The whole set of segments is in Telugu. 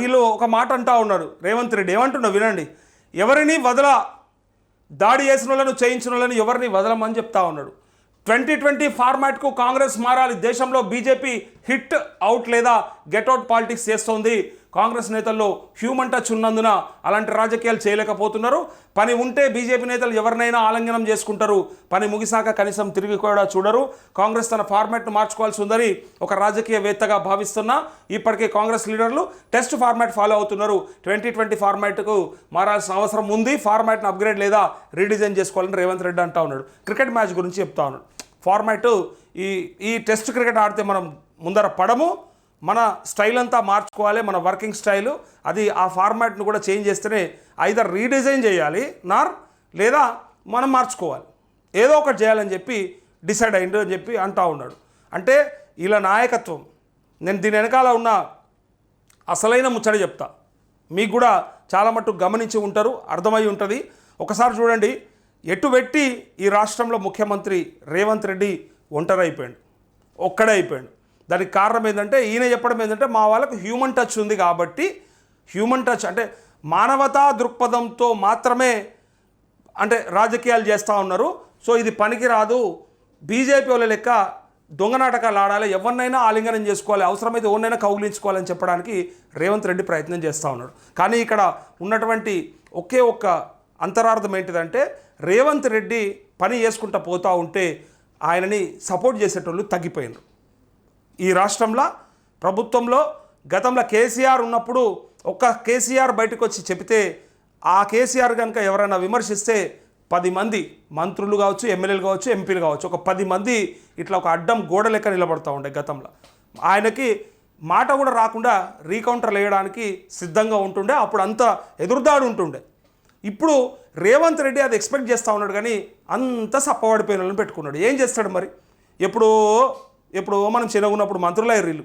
వీళ్ళు ఒక మాట అంటా ఉన్నారు రేవంత్ రెడ్డి ఏమంటున్నావు వినండి. ఎవరిని వదల దాడి చేసిన వాళ్ళను చేయించిన వాళ్ళని ఎవరిని వదలమని చెప్తా ఉన్నాడు. ట్వంటీ ట్వంటీ ఫార్మాట్కు కాంగ్రెస్ మారాలి. దేశంలో బీజేపీ హిట్ అవుట్ లేదా గెట్ అవుట్ పాలిటిక్స్ చేస్తోంది. కాంగ్రెస్ నేతల్లో హ్యూమన్ టచ్ ఉన్నందున అలాంటి రాజకీయాలు చేయలేకపోతున్నారు. పని ఉంటే బీజేపీ నేతలు ఎవరినైనా ఆలంఘనం చేసుకుంటారు. పని ముగిసాక కనీసం తిరిగి కూడా చూడరు. కాంగ్రెస్ తన ఫార్మాట్ను మార్చుకోవాల్సి ఉందని ఒక రాజకీయవేత్తగా భావిస్తున్నా. ఇప్పటికే కాంగ్రెస్ లీడర్లు టెస్ట్ ఫార్మాట్ ఫాలో అవుతున్నారు. ట్వంటీ ట్వంటీ ఫార్మాట్కు మారాల్సిన అవసరం ఉంది. ఫార్మాట్ను అప్గ్రేడ్ లేదా రీడిజైన్ చేసుకోవాలని రేవంత్ రెడ్డి అంటా ఉన్నాడు. క్రికెట్ మ్యాచ్ గురించి చెప్తా ఉన్నాడు. ఫార్మాట్ ఈ ఈ టెస్ట్ క్రికెట్ ఆడితే మనం ముందర పడము. మన స్టైల్ అంతా మార్చుకోవాలి మన వర్కింగ్ స్టైలు అది ఆ ఫార్మాట్ను కూడా చేంజ్ చేస్తేనే ఐదర్ రీడిజైన్ చేయాలి నార్ లేదా మనం మార్చుకోవాలి. ఏదో ఒకటి చేయాలని చెప్పి డిసైడ్ అయిండు అని చెప్పి అంటా ఉన్నాడు. అంటే ఇలా నాయకత్వం నేను దీని వెనకాల ఉన్న అసలైన ముచ్చట చెప్తా. మీకు కూడా చాలా మట్టుకు గమనించి ఉంటారు అర్థమై ఉంటుంది. ఒకసారి చూడండి ఎటు పెట్టి ఈ రాష్ట్రంలో ముఖ్యమంత్రి రేవంత్ రెడ్డి ఒంటరి అయిపోయాడు ఒక్కడే అయిపోయాడు. దానికి కారణం ఏంటంటే ఈయన చెప్పడం ఏంటంటే మా వాళ్ళకు హ్యూమన్ టచ్ ఉంది కాబట్టి హ్యూమన్ టచ్ అంటే మానవతా దృక్పథంతో మాత్రమే అంటే రాజకీయాలు చేస్తూ ఉన్నారు. సో ఇది పనికి రాదు బీజేపీ వాళ్ళ లెక్క దొంగ నాటకాలు ఆడాలి. ఎవరినైనా ఆలింగనం చేసుకోవాలి. అవసరమైతే ఎవరినైనా కౌగిలించుకోవాలని చెప్పడానికి రేవంత్ రెడ్డి ప్రయత్నం చేస్తూ ఉన్నాడు. కానీ ఇక్కడ ఉన్నటువంటి ఒకే ఒక్క అంతరార్థం ఏంటిదంటే రేవంత్ రెడ్డి పని చేసుకుంటూ పోతూ ఉంటే ఆయనని సపోర్ట్ చేసేటోళ్ళు తగ్గిపోయినారు. ఈ రాష్ట్రంలో ప్రభుత్వంలో గతంలో కేసీఆర్ ఉన్నప్పుడు ఒక్క కేసీఆర్ బయటకు వచ్చి చెబితే ఆ కేసీఆర్ కనుక ఎవరైనా విమర్శిస్తే పది మంది మంత్రులు కావచ్చు ఎమ్మెల్యేలు కావచ్చు ఎంపీలు కావచ్చు ఒక పది మంది ఇట్లా ఒక అడ్డం గోడ లెక్క నిలబడతా ఉండే గతంలో. ఆయనకి మాట కూడా రాకుండా రీకౌంటర్లు వేయడానికి సిద్ధంగా ఉంటుండే అప్పుడు అంత ఎదురుదాడు ఉంటుండే. ఇప్పుడు రేవంత్ రెడ్డి అది ఎక్స్పెక్ట్ చేస్తూ ఉన్నాడు కానీ అంత సప్పబడిపోయిన వాళ్ళని పెట్టుకున్నాడు. ఏం చేస్తాడు మరి? ఎప్పుడో ఇప్పుడు మనం చిన్నగున్నప్పుడు మంత్రులు అయ్యారు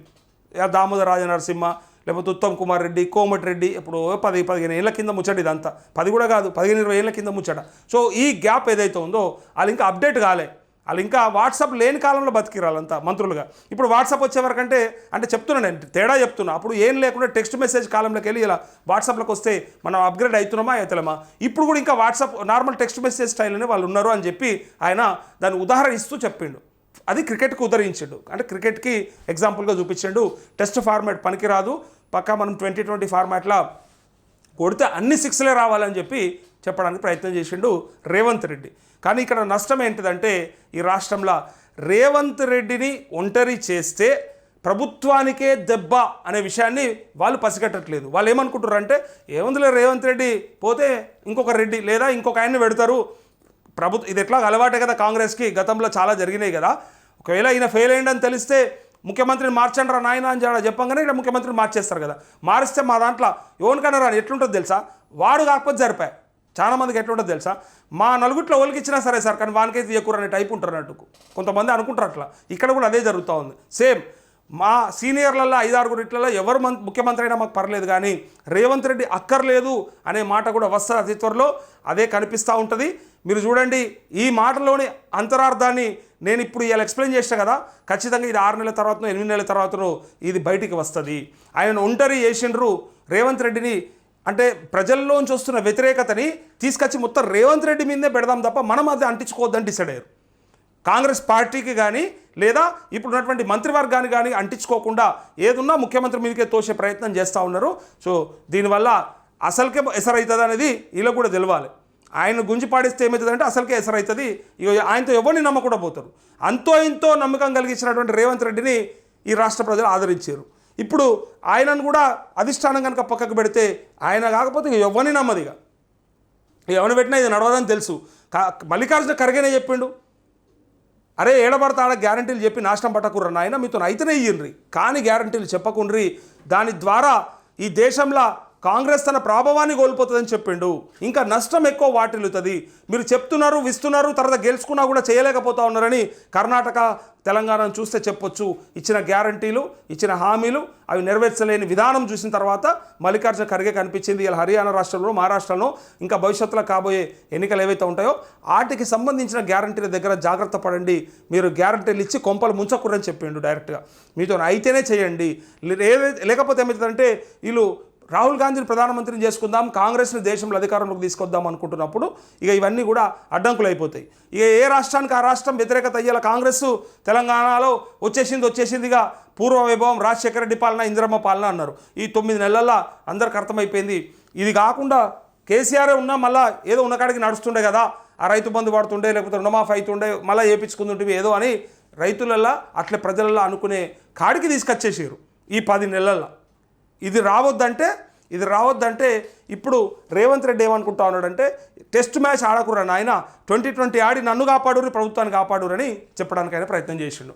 దామోదర రాజ నరసింహ లేకపోతే ఉత్తమ్ కుమార్ రెడ్డి కోమటి రెడ్డి ఇప్పుడు పది పదిహేను ఏళ్ళ కింద ముచ్చట ఇదంతా. పది కూడా కాదు పదిహేను ఇరవై ఏళ్ళ కింద ముచ్చట. సో ఈ గ్యాప్ ఏదైతే ఉందో వాళ్ళు ఇంకా అప్డేట్ కాలే. వాళ్ళు ఇంకా వాట్సాప్ లేని కాలంలో బతికిరాలంతా మంత్రులుగా. ఇప్పుడు వాట్సాప్ వచ్చేవరకంటే అంటే చెప్తున్నా నేను తేడా చెప్తున్నా. అప్పుడు ఏం లేకుండా టెక్స్ట్ మెసేజ్ కాలంలోకి వెళ్ళి ఇలా వాట్సాప్లోకి వస్తే మనం అప్గ్రేడ్ అవుతున్నామా అవుతలేమా ఇప్పుడు కూడా ఇంకా WhatsApp normal text message style అనే వాళ్ళు ఉన్నారు అని చెప్పి ఆయన దాన్ని ఉదాహరణ ఇస్తూ చెప్పిండు. అది క్రికెట్కి ఉదరించిండు. అంటే క్రికెట్కి ఎగ్జాంపుల్గా చూపించిండు టెస్ట్ ఫార్మాట్ పనికిరాదు. పక్కా మనం ట్వంటీ ట్వంటీ ఫార్మాట్లో కొడితే అన్ని సిక్స్లే రావాలని చెప్పి చెప్పడానికి ప్రయత్నం చేసిండు రేవంత్ రెడ్డి. కానీ ఇక్కడ నష్టం ఏంటిదంటే ఈ రాష్ట్రంలో రేవంత్ రెడ్డిని ఒంటరి చేస్తే ప్రభుత్వానికే దెబ్బ అనే విషయాన్ని వాళ్ళు పసిగట్టట్లేదు. వాళ్ళు ఏమనుకుంటారు అంటే ఏముందిలే రేవంత్ రెడ్డి పోతే ఇంకొక రెడ్డి లేదా ఇంకొక ఆయన్ని పెడతారు ప్రభుత్వం ఇది ఎట్లా అలవాటే కదా కాంగ్రెస్కి గతంలో చాలా జరిగినాయి కదా. ఒకవేళ ఈయన ఫెయిల్ అయ్యిందని తెలిస్తే ముఖ్యమంత్రిని మార్చండి రా నాయన అని చెప్పంగానే ఇక్కడ ముఖ్యమంత్రిని మార్చేస్తారు కదా. మారిస్తే మా దాంట్లో ఎవరికైనా రాని ఎట్లుంటుంది తెలుసా? వాడు కాకపోతే జరిపాయి చాలా మందికి ఎట్లుంటుంది తెలుసా? మా నలుగురిలో వాళ్ళకి ఇచ్చినా సరే సార్ కానీ వానికైతే ఎక్కువ అనే టైప్ ఉంటారు అన్నట్టు కొంతమంది అనుకుంటారు అట్లా. ఇక్కడ కూడా అదే జరుగుతూ ఉంది. సేమ్ మా సీనియర్లలో ఐదారుగురు ఇట్లలో ఎవరు మం ముఖ్యమంత్రి అయినా మాకు పర్లేదు కానీ రేవంత్ రెడ్డి అక్కర్లేదు అనే మాట కూడా వస్తుంది అతి త్వరలో. అదే కనిపిస్తూ ఉంటుంది. మీరు చూడండి ఈ మాటలోని అంతరార్థాన్ని నేను ఇప్పుడు ఇలా ఎక్స్ప్లెయిన్ చేసిన కదా ఖచ్చితంగా ఇది ఆరు నెలల తర్వాతనో ఎనిమిది నెలల తర్వాతనో ఇది బయటికి వస్తుంది. ఆయన ఒంటరి చేసిండ్రు రేవంత్ రెడ్డిని అంటే ప్రజల్లోంచి వస్తున్న వ్యతిరేకతని తీసుకొచ్చి మొత్తం రేవంత్ రెడ్డి మీదే పెడదాం తప్ప మనం అది అంటించుకోవద్దని డిసైడ్ అయ్యారు. కాంగ్రెస్ పార్టీకి కానీ లేదా ఇప్పుడు ఉన్నటువంటి మంత్రివర్గాన్ని కానీ అంటించుకోకుండా ఏదున్నా ముఖ్యమంత్రి మీదకే తోసే ప్రయత్నం చేస్తూ ఉన్నారు. సో దీనివల్ల అసలుకే ఎసరవుతుంది అనేది ఇలా కూడా తెలవాలి. ఆయన గుంజి పాడిస్తే ఏమవుతుందంటే అసలుకే ఎసరవుతుంది ఇక ఆయనతో ఎవరిని నమ్మకుండా పోతారు. అంతో ఇంతో నమ్మకం కలిగించినటువంటి రేవంత్ రెడ్డిని ఈ రాష్ట్ర ప్రజలు ఆదరించారు. ఇప్పుడు ఆయనను కూడా అధిష్టానం కనుక పక్కకు పెడితే ఆయన కాకపోతే ఇక ఎవరిని నమ్మదు ఇక ఎవరిని పెట్టినా ఇది నడవదని తెలుసు. కా- మల్లికార్జున ఖర్గేనే చెప్పిండు. అరే ఏడబడతాడ గ్యారంటీలు చెప్పి నాశనం పట్టకుర్ర నాయన మీతో అయితేనే ఇయ్యండ్రి కానీ గ్యారంటీలు చెప్పకుండ్రి. దాని ద్వారా ఈ దేశంలో కాంగ్రెస్ తన ప్రాభవాన్ని కోల్పోతుందని చెప్పిండు. ఇంకా నష్టం ఎక్కువ వాటిల్లుతుంది. మీరు చెప్తున్నారు విస్తున్నారు తర్వాత గెలుచుకున్నా కూడా చేయలేకపోతా ఉన్నారని కర్ణాటక తెలంగాణను చూస్తే చెప్పొచ్చు. ఇచ్చిన గ్యారంటీలు ఇచ్చిన హామీలు అవి నెరవేర్చలేని విధానం చూసిన తర్వాత మల్లికార్జున ఖర్గే కనిపించింది. ఇలా హర్యానా రాష్ట్రంలో మహారాష్ట్రలో ఇంకా భవిష్యత్తులో కాబోయే ఎన్నికలు ఏవైతే ఉంటాయో వాటికి సంబంధించిన గ్యారంటీల దగ్గర జాగ్రత్త పడండి. మీరు గ్యారంటీలు ఇచ్చి కొంపలు ముంచకూడని చెప్పిండు డైరెక్ట్గా. మీతో అయితేనే చేయండి. లేకపోతే ఏమవుతుందంటే వీళ్ళు రాహుల్ గాంధీని ప్రధానమంత్రిని చేసుకుందాం కాంగ్రెస్ని దేశంలో అధికారంలోకి తీసుకొద్దాం అనుకుంటున్నప్పుడు ఇక ఇవన్నీ కూడా అడ్డంకులు అయిపోతాయి ఇక ఏ రాష్ట్రానికి ఆ రాష్ట్రం వ్యతిరేకత అయ్యేలా కాంగ్రెస్ తెలంగాణలో వచ్చేసింది వచ్చేసిందిగా పూర్వ వైభవం రాజశేఖర రెడ్డి పాలన ఇందిరమ్మ పాలన అన్నారు. ఈ తొమ్మిది నెలల్లో అందరికి అర్థమైపోయింది. ఇది కాకుండా కేసీఆర్ ఉన్నా మళ్ళా ఏదో ఉన్న కాడికి నడుస్తుండే కదా. ఆ రైతు బంధు పడుతుండే లేకపోతే రుణమాఫీ అవుతుండే మళ్ళీ వేపించుకుంటుంటే ఏదో అని రైతులల్లా అట్లే ప్రజలల్లా అనుకునే కాడికి తీసుకొచ్చేసారు ఈ పది నెలల్లో. ఇది రావద్దంటే ఇది రావద్దంటే ఇప్పుడు రేవంత్ రెడ్డి ఏమనుకుంటా ఉన్నాడంటే టెస్ట్ మ్యాచ్ ఆడకురా నాయన ట్వంటీ ట్వంటీ ఆడి నన్ను కాపాడురు ప్రభుత్వాన్ని కాపాడురని చెప్పడానికైనా ప్రయత్నం చేసిండు.